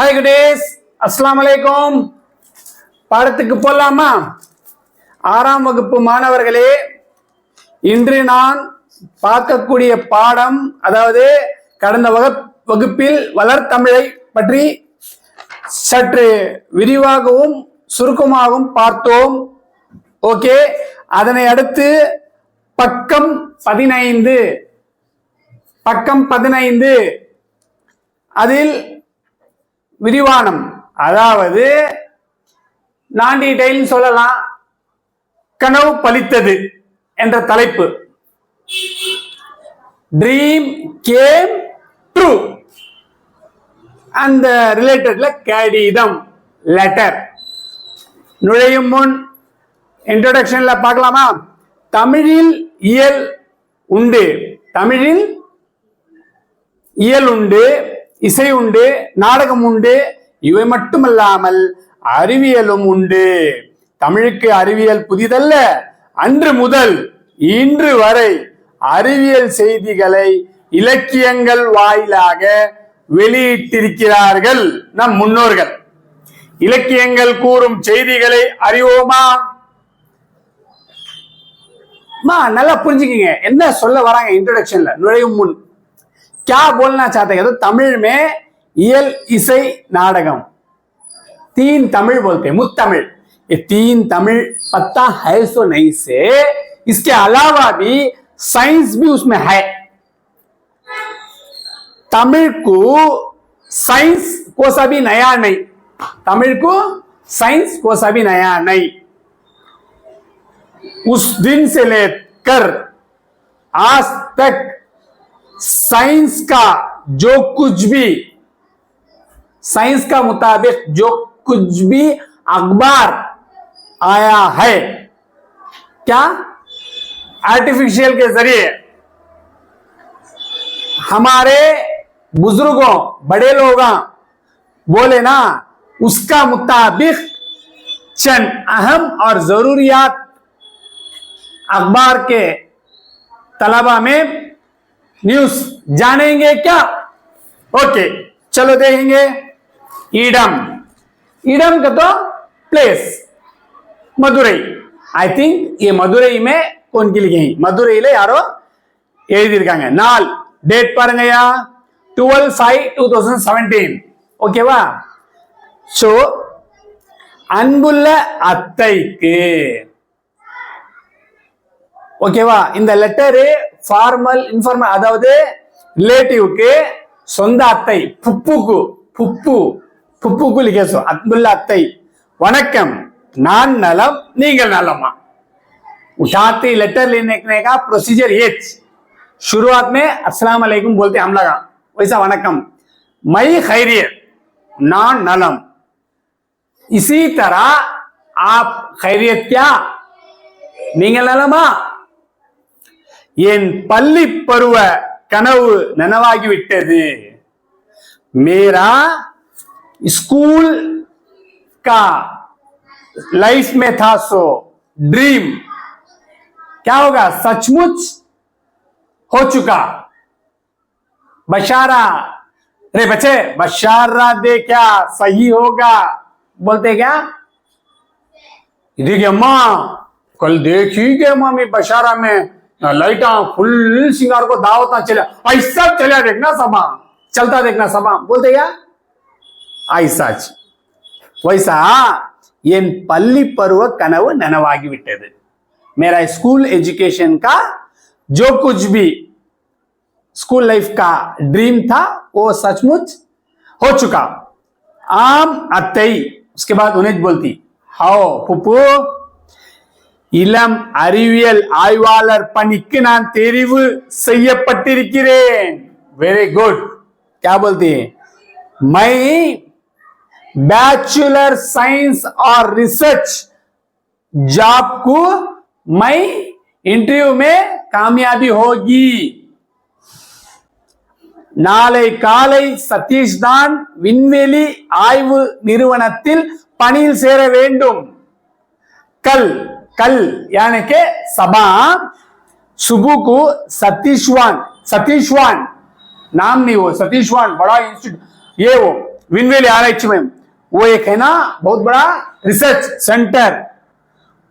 Hi குடேஸ் அஸ்லாம் வலைக்கும் பாடத்துக்கு போகலாமா ஆறாம் வகுப்பு மாணவர்களே இன்று நான் பார்க்கக்கூடிய பாடம் அதாவது கடந்த வகுப் வகுப்பில் வளர்த்தமிழை பற்றி சற்று விரிவாகவும் சுருக்கமாகவும் பார்த்தோம். ஓகே. அதனை அடுத்து பக்கம் பதினைந்து. பக்கம் பதினைந்து. அதில் விரிவானம். அதாவது நான் டீடைல் சொல்லலாம் கனவு பலித்தது என்ற தலைப்பு. ட்ரீம் கேம் ட்ரூ அந்த ரிலேட்டட்ல கடிதம் லெட்டர் நுழையும் முன் இன்ட்ரோடக்ஷன்ல பார்க்கலாமா? தமிழில் இயல் உண்டு. தமிழில் இயல் உண்டு. இசை உண்டு நாடகம் உண்டு இவை மட்டுமல்லாமல் அறிவியலும் உண்டு. தமிழுக்கு அறிவியல் புதிதல்ல. அன்று முதல் இன்று வரை அறிவியல் செய்திகளை இலக்கியங்கள் வாயிலாக வெளியிட்டிருக்கிறார்கள் நம் முன்னோர்கள். இலக்கியங்கள் கூறும் செய்திகளை அறிவோமா? மா நல்லா புரிஞ்சுக்கீங்க. என்ன சொல்ல வராங்க இன்ட்ரோடக்ஷன்ல நுழையும் முன். क्या बोलना चाहते हैं? तो तमिल में इयल इसे नाटकम। तीन तमिल बोलते हैं ये तीन तमिल पता है सो नहीं से। इसके अलावा भी साइंस भी उसमें है। तमिल को साइंस को सभी नया नहीं। तमिल को साइंस को सभी नया नहीं। उस दिन से लेकर आज तक साइंस का जो कुछ भी, साइंस का मुताबिक जो कुछ भी अखबार आया है, क्या? आर्टिफिशियल के ज़रिए। हमारे बुज़ुर्गों, बड़े लोग बोले ना, उसका मुताबिक चंद अहम और जरूरियात अखबार के तलबा में न्यूज जानेंगे क्या ओके चलो देखेंगे ईडम ईडम का तो प्लेस मदुरई ஐ திங்க் ये மதுரை में कौन की लिखे மதுரையில யாரோ எழுதியிருக்காங்க நாள் date பாருங்கய்யா twelve five two thousand seventeen ஓகேவா ஸோ அன்புள்ள அத்தைக்கு ஓகேவா இந்த லெட்டரு ஃபார்மல் இன்ஃபார்மல் அதாவது ரிலேட்டிவ்க்கு சொந்த அத்தை புப்புக்கு புப்பு புப்புக்கு लिखे அன்புள்ள அத்தை வணக்கம் நான் நலம் நீங்கள் நலமா उठाते लेटर लेने का प्रोसीजर ये शुरुआत में अस्सलाम वालेकुम बोलते हम लगा वैसा वनकम मई खैरियत नान नलम इसी तरह आप खैरियत क्या நீங்கள் நலமா என் பள்ளி பருவ கனவு நனவாகிவிட்டது मेरा स्कूल का लाइफ में था सो ड्रीम क्या होगा सचमुच हो चुका बशारा अरे बच्चे बशारा दे क्या सही होगा बोलते क्या देखिए अम्मा कल देखी गए मम्मी बशारा में लाइटा फुल सिंगार को दावत चले ऐसा चला देखना सभा चलता देखना सभा बोलते क्या ऐसा वैसा என் பள்ளி பருவ கனவு நனவாகிவிட்டது मेरा स्कूल एजुकेशन का जो कुछ भी स्कूल लाइफ का ड्रीम था वो सचमुच हो चुका आम अतई उसके बाद उन्हें बोलती हाओ पुप्पू இளம் அறிவியல் ஆய்வாளர் பணிக்கு நான் தெரிவு செய்யப்பட்டிருக்கிறேன் வெரி குட் क्या बोलती है मैं बैचलर साइंस और रिसर्च जॉब को मैं इंटरव्यू में कामयाबी होगी நாளை காலை சதீஷ் தான் விண்வெளி ஆய்வு நிறுவனத்தில் பணியில் சேர வேண்டும் कल कल, यानी के सबा सुबह को सतीशवान सतीशवान, नाम नहीं वो सतीशवान, बड़ा इंस्टीट्यूट ये वो, विनवेल आर एच में, वो एक है ना, बहुत बड़ा रिसर्च सेंटर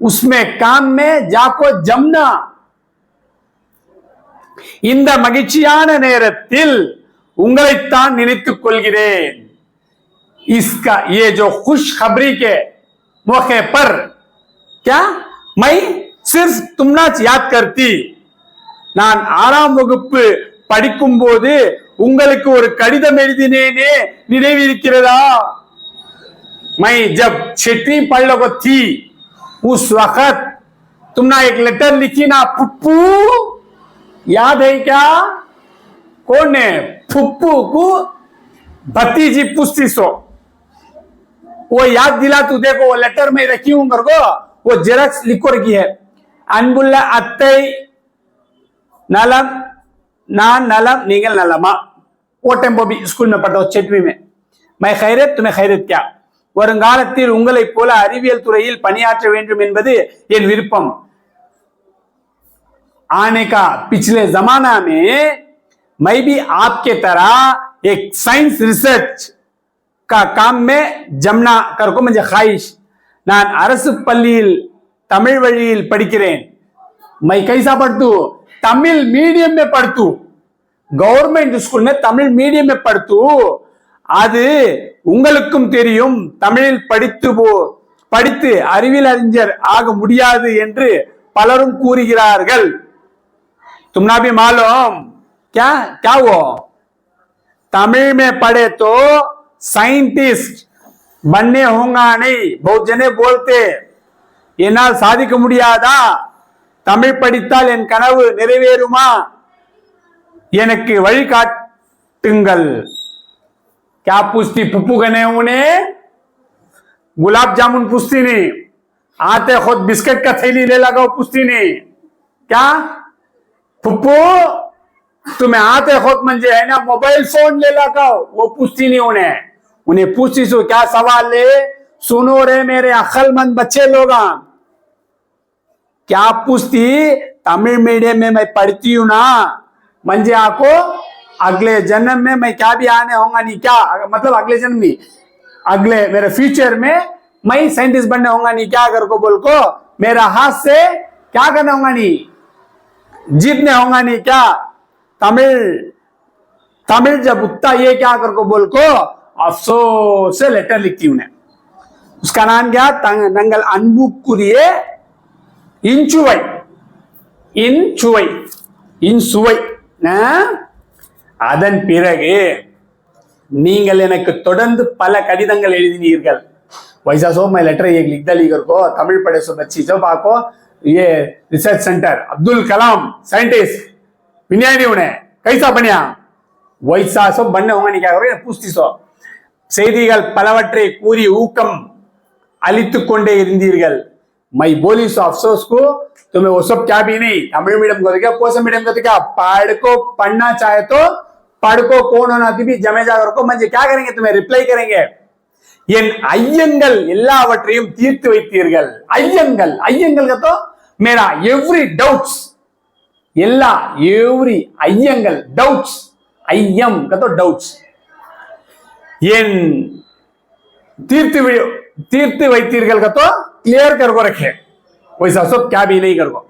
उसमें काम में जाको जमना இந்த மகிழ்ச்சியான நேரத்தில் உங்களைத்தான் நினைத்துக் கொள்கிறேன் इसका, ये जो खुशखबरी के मौके पर, क्या? मैं सिर्फ तुमनाच याद करती நான் ஆறாம் வகுப்பு படிக்கும் போது உங்களுக்கு ஒரு கடிதம் எழுதினேனே நினைவிருக்கிறதா मैं जब छठवीं पढ़ लो थी उस वक्त तुमने एक लेटर लिखी ना पुप्पू याद है क्या कौन है फुप्पू को भतीजी पुस्ती सो वो याद दिला तू देखो वो लेटर में रखी हूं मेरे को वो जेरक्स लिखो रखी है அன்புள்ள அத்தை नलम நான் நலம் நீங்கள் நலமா वो टेम्पो भी स्कूल में पढ़ा छठवीं में मैं खैरत तुम्हें खैरत क्या வருங்காலத்தில் உங்களைப் போல அறிவியல் துறையில் பணியாற்ற வேண்டும் என்பது என் விருப்பம் आने का पिछले जमाना में मैं भी आपके तरह एक साइंस रिसर्च का काम में जमना करको मुझे ख्वाहिश நான் அரசு பள்ளியில் தமிழ் வழியில் படிக்கிறேன் मैं कैसा पढ़तू तमिल मीडियम में पढ़तू கவர்மெண்ட் ஸ்கூல் में தமிழ் மீடியம் में पढ़तू அது உங்களுக்கும் தெரியும் தமிழில் படித்து போ படித்து அறிவியல் அறிஞர் ஆக முடியாது என்று பலரும் கூறுகிறார்கள் तुमना भी मालूम क्या क्या वो तमिल में पढ़े तो साइंटिस्ट बनने होगा नहीं बहुत जने बोलते என்னால் சாதிக்க முடியாதா தமிழ் படித்தால் என் கனவு நிறைவேறுமா எனக்கு வழிகாட்டுங்கள் क्या पूछती पप्पू गने उन्हें गुलाब जामुन पूछती नहीं आते खुद बिस्किट का थैली ले लगाओ पूछती नहीं क्या पप्पू तुम्हें आते खुद मंजे है ना मोबाइल फोन ले लगाओ वो पूछती नहीं उन्हें उन्हें पूछती सो क्या सवाल ले? सुनो रे मेरे अक्लमंद बच्चे लोग क्या पूछती, तमिल मीडियम में मैं पढ़ती हूँ ना। मंजे आपको अगले जन्म में मैं क्या भी आने होगा नहीं क्या? मतलब अगले जन्म नहीं, अगले मेरे फ्यूचर में मैं साइंटिस्ट बनने होगा नहीं क्या? कर को बोल को, मेरा हाथ से क्या करना होगा नहीं? जीतने होगा नहीं क्या? तमिल तमिल जब उठता, ये क्या कर को बोल को अफसो से लेटर लिखती उन्हें उसका नाम क्या नंगल அன்புக்குரிய இன்சுவை இன்சுவை இன்சுவை அதன் பிறகு நீங்கள் எனக்கு தொடர்ந்து பல கடிதங்கள் எழுதினீர்கள் वैसा सो मैं लेटर एक लिख दलीगर को तमिल पढ़े सो बच्ची जो पाको ये research centre Abdul Kalam scientist विज्ञानी उन्हें कैसा बनिया वैसा सो बनने होंगे नहीं क्या करोगे पूछती सो செய்திகள் பலவற்றை கூறி ஊக்கம் அளித்துக் கொண்டே இருந்தீர்கள் மை போலீஸ் अफसोस को तुम्हें वो सब क्या भी नहीं तमिल मीडियम को क्या कोसा मीडियम को तो क्या पढ़ को पढ़ना चाहे तो पढ़ को कौन होना भी जमे जाकर को मंजे क्या करेंगे तुम्हें रिप्लाई करेंगे என் ஐயங்கள் எல்லாவற்றையும் தீர்த்து வைத்தீர்கள் ஐயங்கள் ஐயங்கள் கத்தோ மேரா எவ்ரி டவுட்ஸ் எல்லா எவ்ரி ஐயங்கள் டவுட்ஸ் ஐயம் கத்தோ டவுட்ஸ் ಏನ್ तीर्थ தீர்த்து வைத்தீர்கள் கத்தோ? கிளியர் கருகுறக்கே ஒய்சா சொப் கேபினை கருகோ.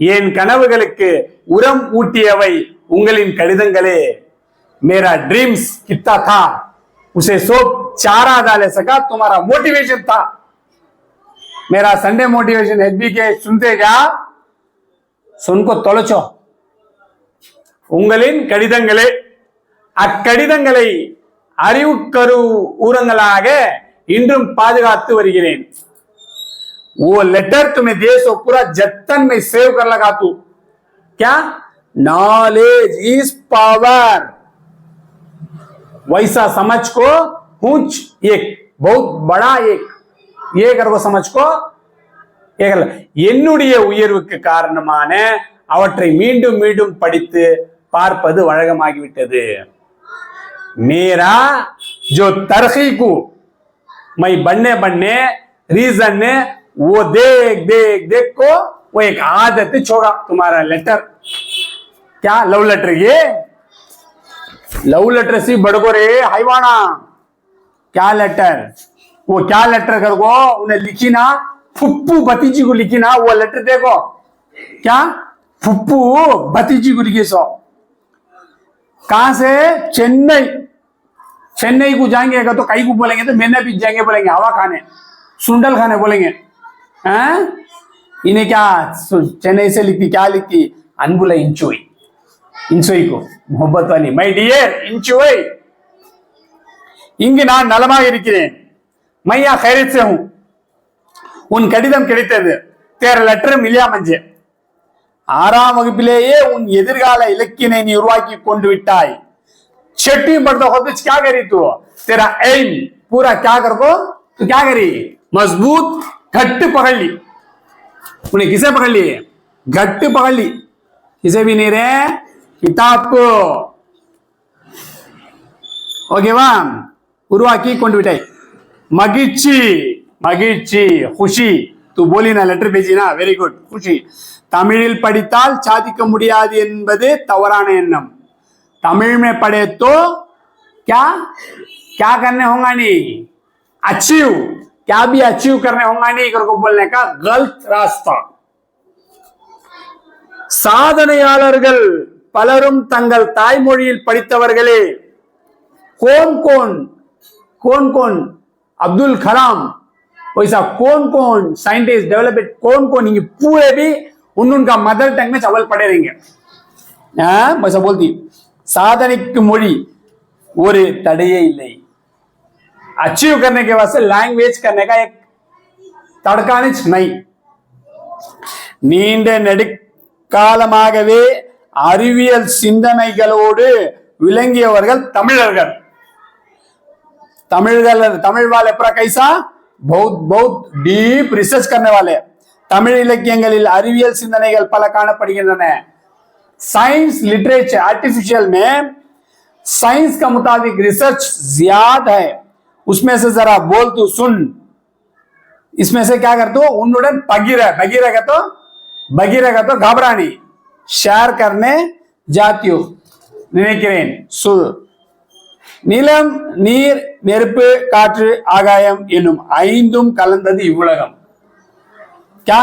என் கனவுகளுக்கு உரம் ஊட்டியவை உங்களின் கடிதங்களே? மேரா ட்ரீம்ஸ் கித்தா தா. உசே சோப் சாராதாலே சகா सका மோட்டிவேஷன் मोटिवेशन மேரா சண்டே மோட்டிவேஷன் मोटिवेशन கே. சுந்தேகா சொன்கோ தொலைச்சோ. உங்களின் கடிதங்களே. அக்கடிதங்களை அறிவுக்கரு ஊரங்களாக இன்றும் பாதுகாத்து வருகிறேன் वो लेटर तुम्हें दे सो पूरा जतन में सेव कर लगा तू क्या नॉलेज इज पावर वैसा समझ को पूछ एक बहुत बड़ा एक ये कर वो समझ को ஏகல என்னுடைய உயர்வுக்கு காரணமான அவற்றை மீண்டும் மீண்டும் படித்து பார்ப்பது வழக்கமாகிவிட்டது मेरा जो तरक्की को मैं बनने बनने रीजन ने, वो देख देख देख को वो एक आदत छोड़ा तुम्हारा लेटर क्या? लव लेटर ये? लव लेटर सी बड़को रे हाईवाना क्या लेटर वो क्या लेटर कर गो? उन्हें लिखी ना, फुप्पू भतीजी को लिखी ना, वो लेटर देखो। क्या? फुप्पू भतीजी को लिखी सो। कहा से? चेन्नई। चेन्नई को जाएंगे अगर तो कई को बोलेंगे तो मैंने भी जाएंगे बोलेंगे हवा खाने सुंडल खाने बोलेंगे हैं इन्हें क्या सु- चेन्नई से लिखती क्या लिखती अनबुला इंचोई इंचोई को मोहब्बत वाली மை டியர் इंचोई இங்கு நான் நலமாக இருக்கிறேன் மையா खैरियत से हूं உன் கடிதம் கிடைத்தது தேர லெட்டர் மில்லியா மஞ்சே ஆறாம் வகுப்பிலேயே உன் எதிர்கால இலக்கினை நீ உருவாக்கி கொண்டு விட்டாய் छठी पढ़ता हो तो क्या करी तू तेरा एम पूरा क्या कर को तू क्या करी मजबूत घट पकड़ ली उन्हें किसे पकड़ ली घट पकड़ ली किसे भी नहीं रे किताब को ஓகேவா உருவாக்கி கொண்டு விட்டாய் மகிழ்ச்சி மகிழ்ச்சி खुशी तू बोली ना लेटर भेजी ना वेरी गुड खुशी தமிழில் படித்தால் சாதிக்க முடியாது என்பது தவறான எண்ணம் तमिल में पढ़े तो क्या क्या करने होगा नहीं अचीव क्या भी अचीव करने होगा नहीं करके बोलने का गलत रास्ता சாதனையாளர்கள் பலரும் தங்கள் தாய்மொழியில் படித்தவர்களே कौन कौन कौन कौन अब्दुल कलाम वैसा कौन कौन साइंटिस्ट डेवलपमेंट कौन कौन ये पूरे भी उन उनका मदर टंग में चावल पढ़े रहेंगे हाँ, वैसा बोलती சாதனைக்கு மொழி ஒரு தடையே இல்லை अचीव करने के वास्ते लैंग्वेज करने का एक தடுக்கான नहीं நீண்ட நெடுக்காலமாகவே அறிவியல் சிந்தனைகளோடு விளங்கியவர்கள் தமிழர்கள் தமிழ்கள் தமிழ் वाले पूरा कैसा बहुत बहुत डीप रिसर्च करने वाले தமிழ் இலக்கியங்களில் அறிவியல் சிந்தனைகள் பல காணப்படுகின்றன साइंस लिटरेचर, आर्टिफिशियल में साइंस का मुताबिक रिसर्च ज़्यादा है। उसमें से जरा बोल तू, सुन। इसमें से क्या करते हो उन्नुडन बगीरा बगीरा का तो बगीरा का तो घबरानी। शेयर करने जाती हो। நினைக்கிறேன் சு நிலம் நீர் நெருப்பு आगायम ஆகாயம் என்னும் ஐந்தும் கலந்தது क्या?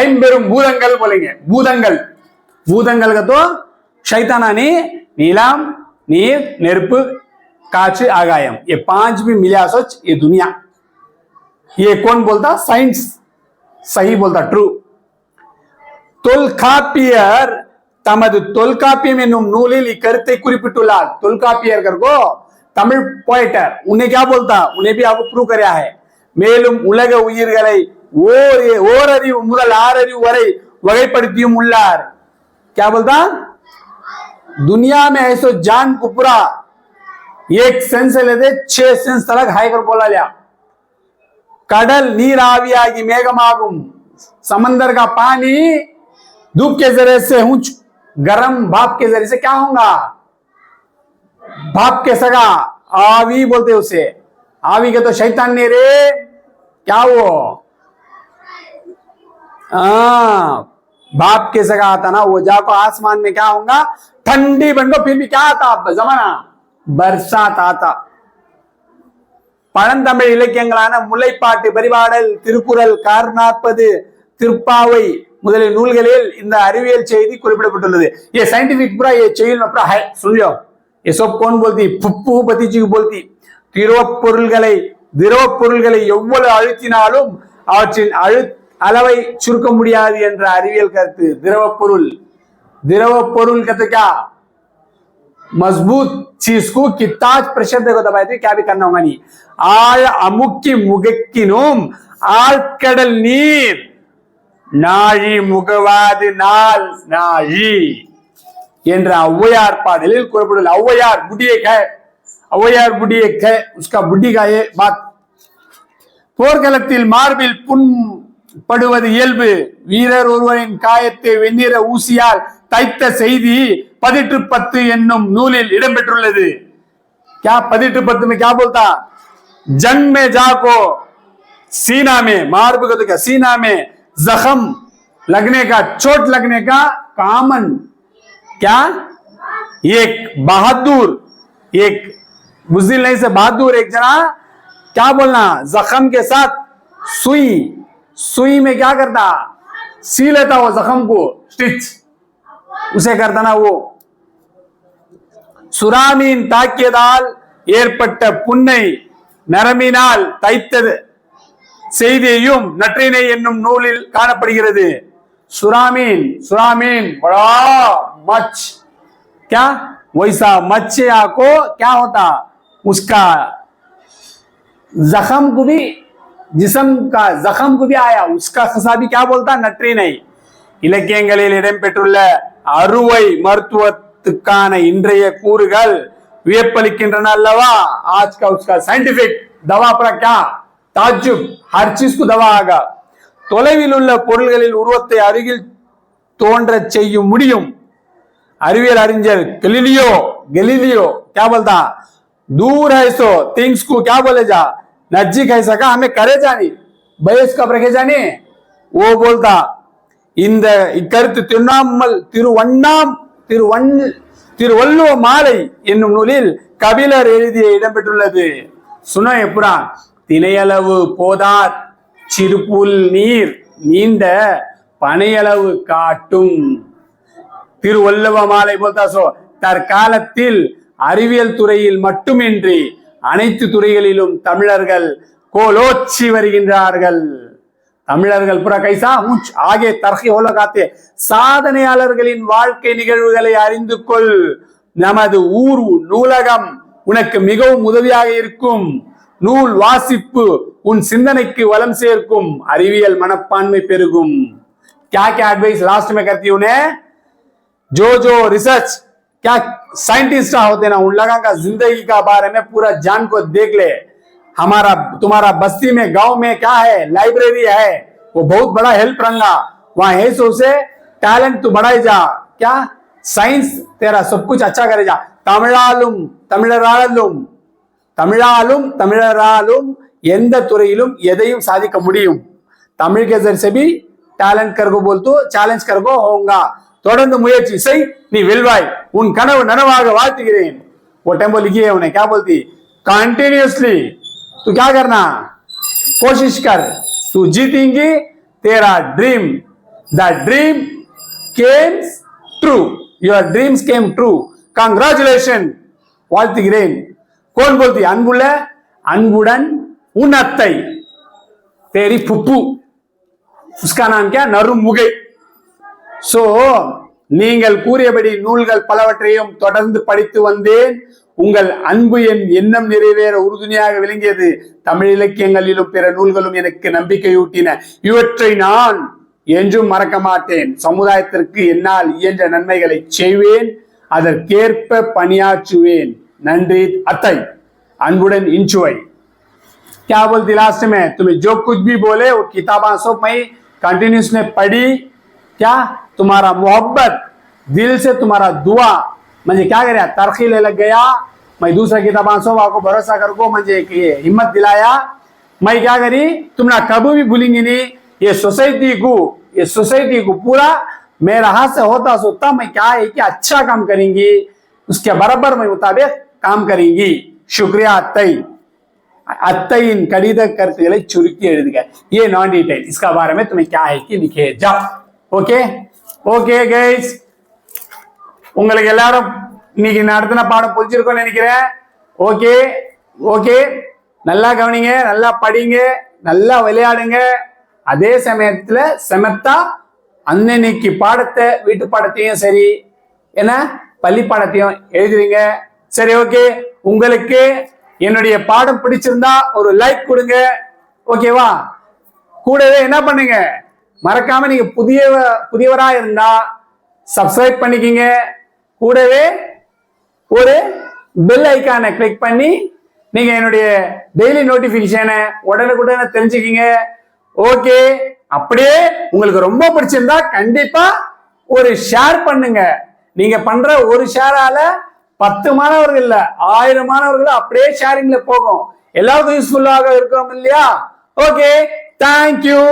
ஐம்பெரும் பூதங்கள் बोलेंगे। பூதங்கள் பூதங்கள் का तो शैतानानी नीलम नीर नेरुप काच आगायम ये पांच भी मिला सोच ये दुनिया ये कौन बोलता साइंस सही बोलता ट्रू தொல்காப்பியர் தமது தொல்காப்பியம் என்னும் நூலில் இக்கருத்தை குறிப்பிட்டுள்ளார் தொல்காப்பியர் கர்கோ தமிழ் போயிட்டர் உன்னை क्या बोलता उन्हें भी आपको प्रूव कराया है மேலும் உலக உயிர்களை ஓர் ஓரறிவு முதல் ஆறறிவு வரை வகைப்படுத்தியும் உள்ளார் क्या बोलता दुनिया में ऐसो जान को पूरा एक सेंस से लेते छह सेंस तक हाई कर बोला लिया கடல் நீர் ஆவியாகி மேகமாகும் समंदर का पानी धूप के जरिए से ऊंच गर्म भाप के जरिए से क्या होगा भाप के सगा आवी बोलते उसे आवी के तो शैतान ने रे क्या वो हाँ बाप के सगा आता ना वो जाको आसमान में क्या होगा ठंडी बन को फिर भी क्या आता जमाना बरसात आता பழந்தமிழ் இலக்கியங்களான முல்லைப்பாட்டு பரிபாடல் திருக்குறள் கார்நாற்பது திருப்பாவை முதலிய நூல்களில் இந்த அறிவியல் செய்தி குறிப்பிடப்பட்டுள்ளது ये साइंटिफिक पूरा ये चेल में पूरा है सुन लो ये सब कौन बोलती புப்பு பத்திஜி बोलती திரவப் பொருள்களை திரவப் பொருள்களை எவ்வளவு அழுத்தினாலும் அவற்றின் அழு அளவை சுருக்க முடியாது என்ற அறிவியல் கருத்து திரவப் பொருள் திரவப் பொருள் கத்துக்கா மஸ்பூத் चीज को कितना प्रेशर देखो दबाए थे क्या भी करना होगा नहीं ஆழ அமுக்கி முகக்கினும் ஆழ்கடல் நீர் நாழி முகவாது நாள் நாழி என்ற ஔவையார் பாடலில் கூறப்பட்டுள்ள ஔவையார் புடியை க ஔவையார் புடியை க उसका बुड्ढी का ये बात போர்க்களத்தில் மார்பில் புண் படுவது இயல்பு வீரர் ஒருவரின் காயத்தை வெண்ணிற ஊசியால் தைத்த செய்தி பதிற்று பத்து என்னும் நூலில் இடம்பெற்றுள்ளது क्या பதிற்று பத்து में क्या बोलता जंग में जाको सीना में मार्ब को तो क्या सीना में जख्म लगने का चोट लगने का कामन क्या एक बहादुर एक बुजिल नहीं से बहादुर एक जना क्या बोलना जख्म के साथ सुई सुई में क्या करता सी लेता वो जख्म को स्टिच उसे करता ना वो சுறாமீன் தாக்கியதால் ஏற்பட்ட புண்ணை நரம்பினால் தைத்தது செய்தியையும் நற்றினை என்னும் நூலில் காணப்படுகிறது सुरामीन सुरामीन बड़ा मच क्या वैसा मच्छिया को क्या होता उसका जख्म को भी जिसम का जख्म को भी आया उसका खसा भी क्या बोलता नटरी नहीं இலக்கியங்களில் இடம்பெற்றுள்ள அறுவை மருத்துவத்துக்கான இன்றைய கூறுகள் வியப்பளிக்கின்றன அல்லவா आज का उसका साइंटिफिक दवा पर क्या ताजुब हर चीज को दवा आगा தொலைவில் உள்ள பொருள்களில் உருவத்தை அருகில் தோன்றச் செய்ய முடியும் அறிவியல் அறிஞர் गैलीलियो गैलीलियो क्या बोलता दूर है सो थिंग्स को क्या बोले जा નજીક હૈ સકા અમે કરે જાની பயஸ்கப் ரகஜானே ஓ போல்தா இந்த இக்கருத்து திருநாமல் திருவண்ணாம் திருவண் திருவள்ளுவ மாலை என்னும் நூலில் கபிலர் எழுதிய இடம்பெற்றுள்ளது சுன எப்புறான் தினையளவு போதார் சிறுபுல் நீர் நீண்ட பனையளவு காட்டும். திருவள்ளுவ மாலை போல்தா சோ தற்காலத்தில் அறிவியல் துறையில் மட்டுமின்றி அனைத்து துறைகளிலும் தமிழர்கள் கோலோச்சி வருகின்றார்கள் தமிழர்கள் புற கைசா மூச் ஆகிய தர்கி ஓலகாத்தே சாதனையாளர்களின் வாழ்க்கை நிகழ்வுகளை அறிந்து கொள் நமது ஊர் நூலகம் உனக்கு மிகவும் உதவியாக இருக்கும் நூல் வாசிப்பு உன் சிந்தனைக்கு வளம் சேர்க்கும் அறிவியல் மனப்பான்மை பெருகும் क्या क्या एडवाइस लास्ट में करती हूं उन्हें जो जो रिसर्च क्या साइंटिस्ट होते ना, उन लोगों का ज़िंदगी का बारे में पूरा जान को देख ले। हमारा, तुम्हारा बस्ती में, गाँव में क्या है? लाइब्रेरी है। वो बहुत बड़ा हेल्प रंगा। वहाँ है सो से टैलेंट तू बढ़ाई जा। क्या? साइंस तेरा सब कुछ अच्छा करेगा தமிழாலும் தமிழராலும் தமிழாலும் தமிழராலும் எந்த துறையிலும் எதையும் சாதிக்க முடியும் தமிழ் के ज़रिए भी टैलेंट कर को बोल तो चैलेंज कर होगा தொடர்ந்து முயற்சி செய் நீ வெல்வாய் உன் கனவு நனவாக வாழ்த்துகிறேன் वो टेम्पो लिखी है उन्हें क्या बोलती कंटिन्यूसली तू क्या करना कोशिश कर तू जीतेंगी तेरा dream the dream came true your dreams came true congratulation வாழ்த்துகிறேன் कौन बोलती அன்புள்ள அன்புடன் உன் அத்தை तेरी फुप्पू उसका नाम क्या நறுமுகை சோ நீங்கள் கூறியபடி நூல்கள் பலவற்றையும் தொடர்ந்து படித்து வந்தேன் உங்கள் அன்பு என் எண்ணம் நிறைவேற உறுதுணையாக விளங்கியது தமிழ் இலக்கியங்களிலும் பிற நூல்களும் எனக்கு நம்பிக்கையூட்டின இவற்றை நான் என்றும் மறக்க மாட்டேன் சமுதாயத்திற்கு என்னால் இயன்ற நன்மைகளை செய்வேன் அதற்கேற்ப பணியாற்றுவேன் நன்றி அத்தை அன்புடன் இன்சுவை क्या बोलती लास्ट में तुम्हें जो कुछ भी बोले वो किताबा सब मैं कंटिन्यूस में पढ़ी क्या? तुम्हारा मोहब्बत, दिल से तुम्हारा दुआ। मुझे क्या करा? तरखीले लग गया। मैं दूसरा किताब आंसोबा भरोसा कर को मुझे हिम्मत दिलाया। मैं क्या करी? तुम ना कभी भी भूलेंगे नहीं। ये सोसाइटी को, ये सोसाइटी को पूरा मेरा हाथ से होता सोता मैं क्या है कि अच्छा काम करेंगी। उसके बराबर मैं मुताबिक काम करेंगी। शुक्रिया अतई अतईन कड़ी तक करते चुरकी ये नॉन डिटेल इसका बारे में तुम्हें क्या है कि लिखे जाओ। ஓகே ஓகே கைஸ் உங்களுக்கு எல்லாரும் இன்னைக்கு நடத்தின பாடம் புரிஞ்சிருக்கோன்னு நினைக்கிறேன். ஓகே ஓகே நல்லா கவனிங்க நல்லா படிங்க நல்லா விளையாடுங்க. அதே சமயத்துல செமத்தா அன்னன்னைக்கு பாடத்தை வீட்டு பாடத்தையும் சரி என்ன? பள்ளி பாடத்தையும் எழுதுவீங்க. சரி ஓகே உங்களுக்கு என்னுடைய பாடம் பிடிச்சிருந்தா ஒரு லைக் கொடுங்க. ஓகேவா கூடவே என்ன பண்ணுங்க? மறக்காம நீங்க புதிய புதியவரா இருந்தா சப்ஸ்கிரைப் பண்ணிக்கிங்க. கூடவே ஒரு பெல் ஐக்கானை கிளிக் பண்ணி நீங்க என்னுடைய டெய்லி நோட்டிபிகேஷனை உடனுக்குடனே தெரிஞ்சுக்கிங்க. ஓகே அப்படியே உங்களுக்கு ரொம்ப பிடிச்சிருந்தா கண்டிப்பா ஒரு ஷேர் பண்ணுங்க. நீங்க பண்ற ஒரு ஷேரால பத்து மாணவர்கள் இல்ல ஆயிரம் மாணவர்கள் அப்படியே ஷேரிங்ல போகும். எல்லாருக்கும் யூஸ்ஃபுல்லாக இருக்கும் இல்லையா? Okay thank you